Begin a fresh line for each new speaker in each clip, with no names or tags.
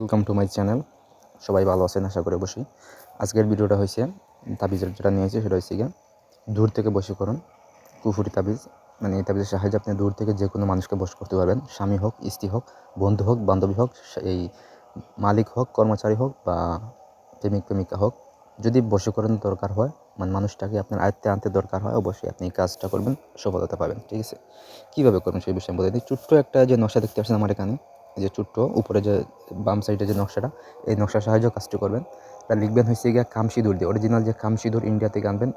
Welcome to my channel সবাই ভালো আছেন, আশা করে বসি আজকের ভিডিওটা হয়েছে তাবিজের যেটা নিয়েছে সেটা হচ্ছে গিয়ে দূর থেকে বসে করুন, কুফুরি তাবিজ। মানে এই তাবিজের সাহায্যে আপনি দূর থেকে যে কোনো মানুষকে বস করতে পারবেন। স্বামী হোক, স্ত্রী হোক, বন্ধু হোক, বান্ধবী হোক এই মালিক হোক, কর্মচারী হোক বা প্রেমিক, প্রেমিকা হোক, যদি বশীকরণ দরকার হয় মানে মানুষটাকে আপনার আয়ত্তে আনতে দরকার হয়, অবশ্যই আপনি কাজটা করবেন, সফলতা পাবেন। ঠিক আছে? কীভাবে করবেন সেই বিষয়ে বলে দিই। ছোট্ট একটা যে নশা দেখতে পাচ্ছেন আমার এখানে। যে ছোট্ট উপরে যে বাম সাইডে যে নকশাটা, এই নকশার সাহায্য কাজটি করবেন। এটা লিখবেন হচ্ছে গিয়ে কামসিঁদুর দিয়ে। অরিজিনাল যে কামসিঁদুর ইন্ডিয়া থেকে আনবেন,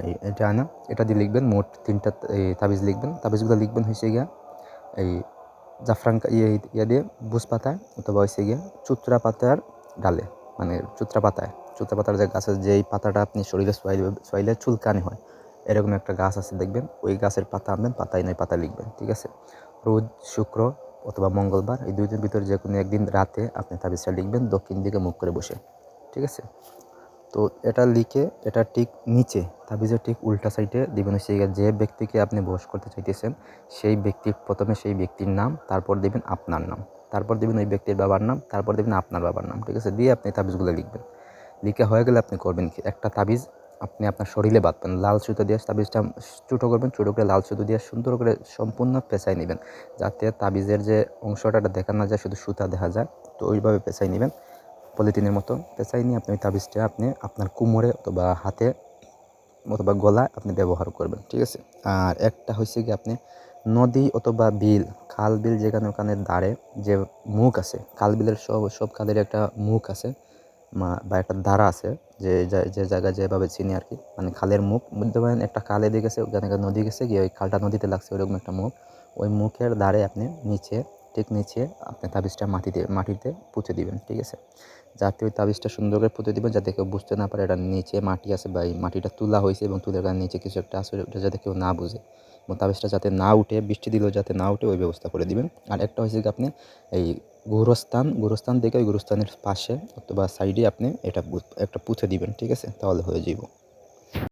এই এটা আনা। এটা দিয়ে লিখবেন, মোট তিনটা, এই তাবিজ লিখবেন। তাবিজগুলো লিখবেন হয়েছে গিয়া, এই জাফরান ইয়ে ইয়ে দিয়ে বুস পাতায় অথবা হচ্ছে গিয়ে চুত্রা পাতার ডালে মানে চুত্রা পাতায়। চুত্রা পাতার যে গাছের যেই পাতাটা আপনি শরীরে সোয়াইলে সোয়াইলে চুলকানি হয়, এরকম একটা গাছ আছে, দেখবেন। ওই গাছের পাতা আনবেন, পাতায় নয় পাতা লিখবেন, ঠিক আছে? রোজ, শুক্র অথবা মঙ্গলবার, এই দুই দিনের ভিতরে যে কোনো একদিন রাতে আপনি তাবিজটা লিখবেন, দক্ষিণ দিকে মুখ করে বসে। ঠিক আছে? তো এটা লিখে, এটা ঠিক নিচে, তাবিজের ঠিক উল্টা সাইডে দেবেন হচ্ছে যে ব্যক্তিকে আপনি বস করতে চাইতেছেন, সেই ব্যক্তির প্রথমে সেই ব্যক্তির নাম, তারপর দেবেন আপনার নাম। তারপর দেবেন ওই ব্যক্তির বাবার নাম, তারপর দেবেন আপনার বাবার নাম। ঠিক আছে? দিয়ে আপনি তাবিজগুলো লিখবেন। লিখে হয়ে গেলে আপনি করবেন কি? একটা তাবিজ আপনি আপনার শরীরে বাঁধবেন। লাল সুতো দিয়ে তাবিজটা ছোটো করবেন, ছোটো করে লাল সুতো দিয়ে সুন্দর করে সম্পূর্ণ পেঁচাই নেবেন। যাতে তাবিজের যে অংশটা দেখা না যায়, শুধু সুতা দেখা যায়, তো ওইভাবে পেঁচাই নেবেন। পলিথিনের মতো পেঁচাই নিয়ে আপনি ওই তাবিজটা আপনি আপনার কোমরে অথবা হাতে অথবা গলায় আপনি ব্যবহার করবেন, ঠিক আছে? আর একটা হচ্ছে কি আপনি নদী অথবা বিল, খাল বিল যেখানে ওখানে দাঁড়ে যে মুখ আছে, খাল বিলের সব সব খালের একটা মুখ আছে বা একটা ধারা আছে যে যে জায়গায় যেভাবে চিনি আর কি মানে খালের মুখ, বুঝতে পারেন, একটা খালে দিয়ে গেছে, ওখানে নদী গেছে, গিয়ে ওই খালটা নদীতে লাগছে, ওইরকম একটা মুখ। ওই মুখের ধারে আপনি নিচে, ঠিক নিচে আপনি তাবিজটা মাটিতে মাটিতে পুঁতে দিবেন, ঠিক আছে? যাতে ওই তাবিজটা সুন্দর করে পুঁতে দিবেন, যাতে কেউ বুঝতে না পারে এটা নিচে মাটি আছে বা এই মাটিটা তোলা হয়েছে এবং তুলে কারণে নিচে কিছু একটা আছে, ওটা যাতে কেউ না বুঝে। এবং তাবিজটা যাতে না উঠে, বৃষ্টি দিলেও যাতে না উঠে, ওই ব্যবস্থা করে দিবেন। আর একটা হয়েছে কি আপনি, এই গুরুস্থান গুরুস্থান থেকে ওই গুরুস্থানের পাশে অথবা সাইডে আপনি এটা একটা পুঁতে দিবেন, ঠিক আছে? তাহলে হয়ে যাইব।